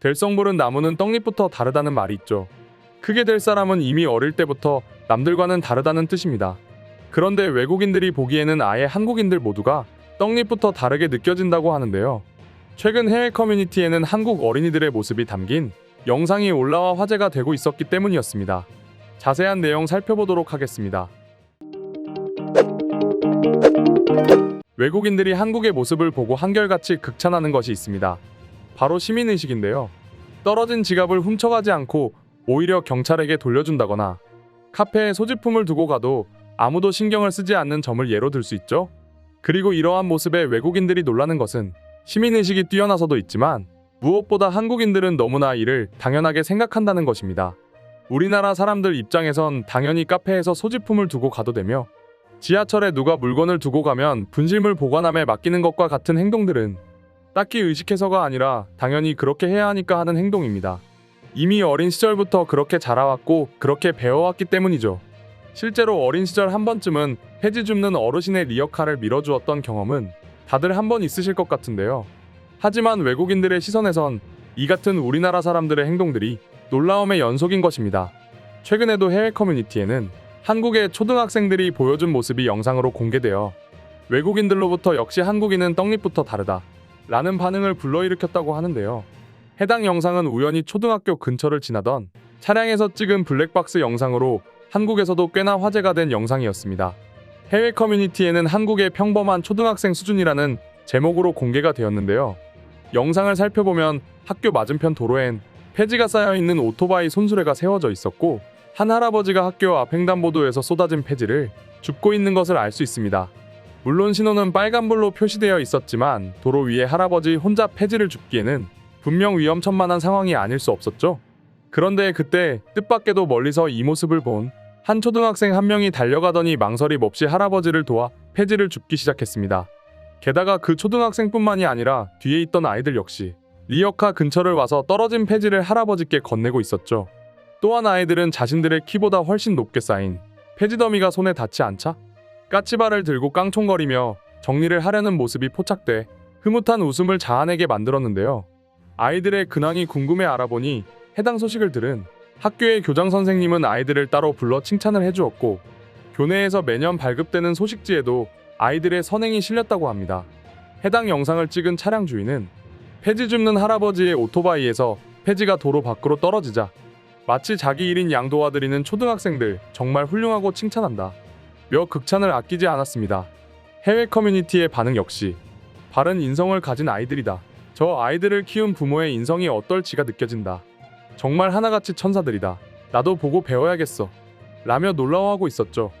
될성부른 나무는 떡잎부터 다르다는 말이 있죠. 크게 될 사람은 이미 어릴 때부터 남들과는 다르다는 뜻입니다. 그런데 외국인들이 보기에는 아예 한국인들 모두가 떡잎부터 다르게 느껴진다고 하는데요. 최근 해외 커뮤니티에는 한국 어린이들의 모습이 담긴 영상이 올라와 화제가 되고 있었기 때문이었습니다. 자세한 내용 살펴보도록 하겠습니다. 외국인들이 한국의 모습을 보고 한결같이 극찬하는 것이 있습니다. 바로 시민의식인데요. 떨어진 지갑을 훔쳐가지 않고 오히려 경찰에게 돌려준다거나 카페에 소지품을 두고 가도 아무도 신경을 쓰지 않는 점을 예로 들 수 있죠. 그리고 이러한 모습에 외국인들이 놀라는 것은 시민의식이 뛰어나서도 있지만 무엇보다 한국인들은 너무나 이를 당연하게 생각한다는 것입니다. 우리나라 사람들 입장에선 당연히 카페에서 소지품을 두고 가도 되며 지하철에 누가 물건을 두고 가면 분실물 보관함에 맡기는 것과 같은 행동들은 딱히 의식해서가 아니라 당연히 그렇게 해야 하니까 하는 행동입니다. 이미 어린 시절부터 그렇게 자라왔고 그렇게 배워왔기 때문이죠. 실제로 어린 시절 한 번쯤은 폐지 줍는 어르신의 리어카를 밀어주었던 경험은 다들 한 번 있으실 것 같은데요. 하지만 외국인들의 시선에선 이 같은 우리나라 사람들의 행동들이 놀라움의 연속인 것입니다. 최근에도 해외 커뮤니티에는 한국의 초등학생들이 보여준 모습이 영상으로 공개되어 외국인들로부터 역시 한국인은 떡잎부터 다르다 라는 반응을 불러일으켰다고 하는데요. 해당 영상은 우연히 초등학교 근처를 지나던 차량에서 찍은 블랙박스 영상으로 한국에서도 꽤나 화제가 된 영상이었습니다. 해외 커뮤니티에는 한국의 평범한 초등학생 수준이라는 제목으로 공개가 되었는데요. 영상을 살펴보면 학교 맞은편 도로엔 폐지가 쌓여 있는 오토바이 손수레가 세워져 있었고 한 할아버지가 학교 앞 횡단보도에서 쏟아진 폐지를 줍고 있는 것을 알 수 있습니다. 물론 신호는 빨간불로 표시되어 있었지만 도로 위에 할아버지 혼자 폐지를 줍기에는 분명 위험천만한 상황이 아닐 수 없었죠. 그런데 그때 뜻밖에도 멀리서 이 모습을 본 한 초등학생 한 명이 달려가더니 망설임 없이 할아버지를 도와 폐지를 줍기 시작했습니다. 게다가 그 초등학생뿐만이 아니라 뒤에 있던 아이들 역시 리어카 근처를 와서 떨어진 폐지를 할아버지께 건네고 있었죠. 또한 아이들은 자신들의 키보다 훨씬 높게 쌓인 폐지 더미가 손에 닿지 않자 까치발을 들고 깡총거리며 정리를 하려는 모습이 포착돼 흐뭇한 웃음을 자아내게 만들었는데요. 아이들의 근황이 궁금해 알아보니 해당 소식을 들은 학교의 교장 선생님은 아이들을 따로 불러 칭찬을 해주었고 교내에서 매년 발급되는 소식지에도 아이들의 선행이 실렸다고 합니다. 해당 영상을 찍은 차량 주인은 폐지 줍는 할아버지의 오토바이에서 폐지가 도로 밖으로 떨어지자 마치 자기 일인 양 도와드리는 초등학생들 정말 훌륭하고 칭찬한다. 며 극찬을 아끼지 않았습니다. 해외 커뮤니티의 반응 역시 바른 인성을 가진 아이들이다. 저 아이들을 키운 부모의 인성이 어떨지가 느껴진다. 정말 하나같이 천사들이다. 나도 보고 배워야겠어. 라며 놀라워하고 있었죠.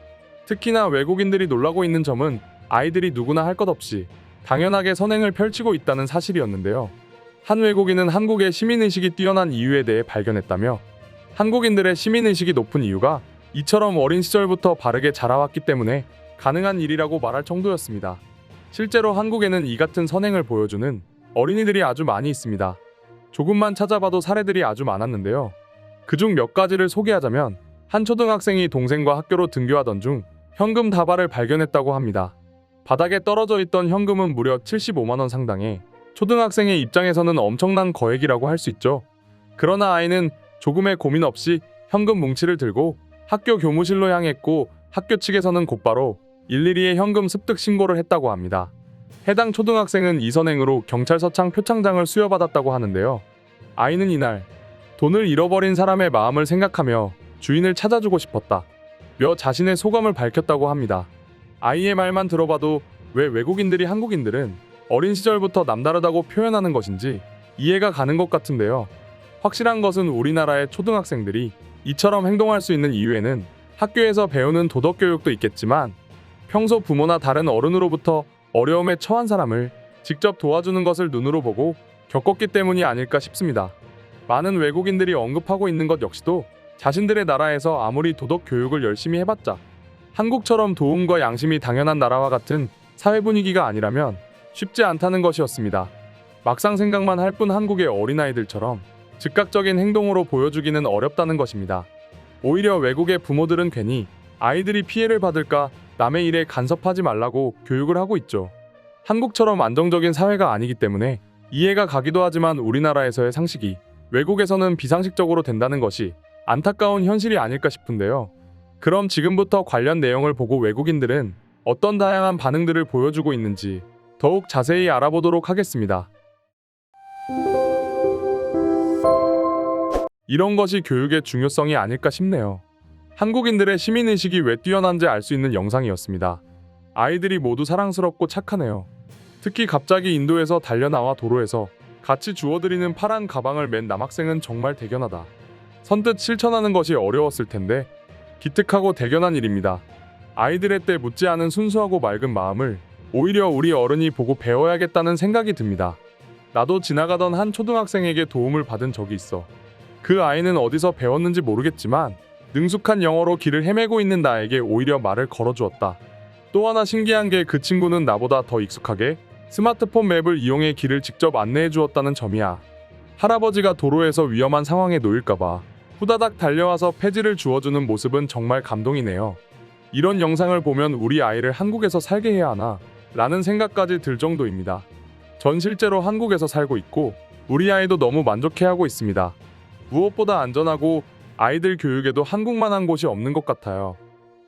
특히나 외국인들이 놀라고 있는 점은 아이들이 누구나 할 것 없이 당연하게 선행을 펼치고 있다는 사실이었는데요. 한 외국인은 한국의 시민의식이 뛰어난 이유에 대해 발견했다며 한국인들의 시민의식이 높은 이유가 이처럼 어린 시절부터 바르게 자라왔기 때문에 가능한 일이라고 말할 정도였습니다. 실제로 한국에는 이 같은 선행을 보여주는 어린이들이 아주 많이 있습니다. 조금만 찾아봐도 사례들이 아주 많았는데요. 그중 몇 가지를 소개하자면 한 초등학생이 동생과 학교로 등교하던 중 현금 다발을 발견했다고 합니다. 바닥에 떨어져 있던 현금은 무려 75만 원 상당의 초등학생의 입장에서는 엄청난 거액이라고 할 수 있죠. 그러나 아이는 조금의 고민 없이 현금 뭉치를 들고 학교 교무실로 향했고 학교 측에서는 곧바로 112에 현금 습득 신고를 했다고 합니다. 해당 초등학생은 이 선행으로 경찰서창 표창장을 수여받았다고 하는데요. 아이는 이날 돈을 잃어버린 사람의 마음을 생각하며 주인을 찾아주고 싶었다. 며 자신의 소감을 밝혔다고 합니다. 아이의 말만 들어봐도 왜 외국인들이 한국인들은 어린 시절부터 남다르다고 표현하는 것인지 이해가 가는 것 같은데요. 확실한 것은 우리나라의 초등학생들이 이처럼 행동할 수 있는 이유에는 학교에서 배우는 도덕 교육도 있겠지만 평소 부모나 다른 어른으로부터 어려움에 처한 사람을 직접 도와주는 것을 눈으로 보고 겪었기 때문이 아닐까 싶습니다. 많은 외국인들이 언급하고 있는 것 역시도 자신들의 나라에서 아무리 도덕 교육을 열심히 해봤자 한국처럼 도움과 양심이 당연한 나라와 같은 사회 분위기가 아니라면 쉽지 않다는 것이었습니다. 막상 생각만 할 뿐 한국의 어린아이들처럼 즉각적인 행동으로 보여주기는 어렵다는 것입니다. 오히려 외국의 부모들은 괜히 아이들이 피해를 받을까 남의 일에 간섭하지 말라고 교육을 하고 있죠. 한국처럼 안정적인 사회가 아니기 때문에 이해가 가기도 하지만 우리나라에서의 상식이 외국에서는 비상식적으로 된다는 것이 안타까운 현실이 아닐까 싶은데요. 그럼 지금부터 관련 내용을 보고 외국인들은 어떤 다양한 반응들을 보여주고 있는지 더욱 자세히 알아보도록 하겠습니다. 이런 것이 교육의 중요성이 아닐까 싶네요. 한국인들의 시민의식이 왜 뛰어난지 알 수 있는 영상이었습니다. 아이들이 모두 사랑스럽고 착하네요. 특히 갑자기 인도에서 달려나와 도로에서 같이 주워드리는 파란 가방을 맨 남학생은 정말 대견하다. 선뜻 실천하는 것이 어려웠을 텐데 기특하고 대견한 일입니다. 아이들의 때 묻지 않은 순수하고 맑은 마음을 오히려 우리 어른이 보고 배워야겠다는 생각이 듭니다. 나도 지나가던 한 초등학생에게 도움을 받은 적이 있어. 그 아이는 어디서 배웠는지 모르겠지만 능숙한 영어로 길을 헤매고 있는 나에게 오히려 말을 걸어주었다. 또 하나 신기한 게 그 친구는 나보다 더 익숙하게 스마트폰 맵을 이용해 길을 직접 안내해 주었다는 점이야. 할아버지가 도로에서 위험한 상황에 놓일까봐 후다닥 달려와서 폐지를 주워주는 모습은 정말 감동이네요. 이런 영상을 보면 우리 아이를 한국에서 살게 해야 하나 라는 생각까지 들 정도입니다. 전 실제로 한국에서 살고 있고 우리 아이도 너무 만족해하고 있습니다. 무엇보다 안전하고 아이들 교육에도 한국만한 곳이 없는 것 같아요.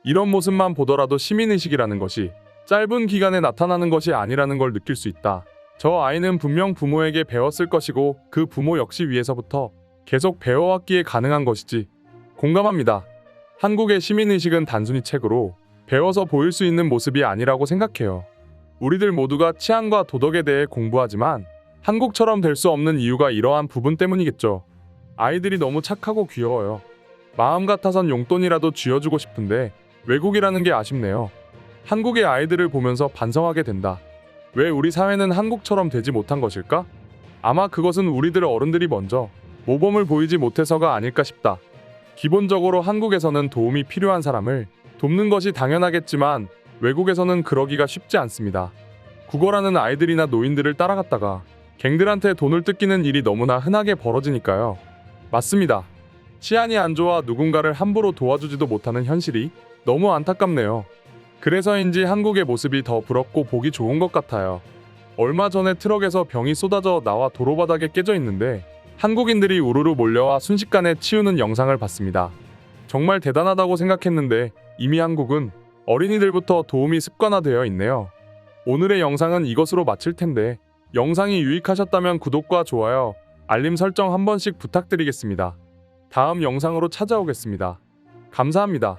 이런 모습만 보더라도 시민의식이라는 것이 짧은 기간에 나타나는 것이 아니라는 걸 느낄 수 있다. 저 아이는 분명 부모에게 배웠을 것이고 그 부모 역시 위에서부터 계속 배워왔기에 가능한 것이지. 공감합니다. 한국의 시민의식은 단순히 책으로 배워서 보일 수 있는 모습이 아니라고 생각해요. 우리들 모두가 치안과 도덕에 대해 공부하지만 한국처럼 될 수 없는 이유가 이러한 부분 때문이겠죠. 아이들이 너무 착하고 귀여워요. 마음 같아선 용돈이라도 쥐어주고 싶은데 외국이라는 게 아쉽네요. 한국의 아이들을 보면서 반성하게 된다. 왜 우리 사회는 한국처럼 되지 못한 것일까? 아마 그것은 우리들 어른들이 먼저 모범을 보이지 못해서가 아닐까 싶다. 기본적으로 한국에서는 도움이 필요한 사람을 돕는 것이 당연하겠지만 외국에서는 그러기가 쉽지 않습니다. 국어라는 아이들이나 노인들을 따라갔다가 갱들한테 돈을 뜯기는 일이 너무나 흔하게 벌어지니까요. 맞습니다. 치안이 안 좋아 누군가를 함부로 도와주지도 못하는 현실이 너무 안타깝네요. 그래서인지 한국의 모습이 더 부럽고 보기 좋은 것 같아요. 얼마 전에 트럭에서 병이 쏟아져 나와 도로바닥에 깨져 있는데 한국인들이 우르르 몰려와 순식간에 치우는 영상을 봤습니다. 정말 대단하다고 생각했는데 이미 한국은 어린이들부터 도움이 습관화되어 있네요. 오늘의 영상은 이것으로 마칠 텐데 영상이 유익하셨다면 구독과 좋아요, 알림 설정 한 번씩 부탁드리겠습니다. 다음 영상으로 찾아오겠습니다. 감사합니다.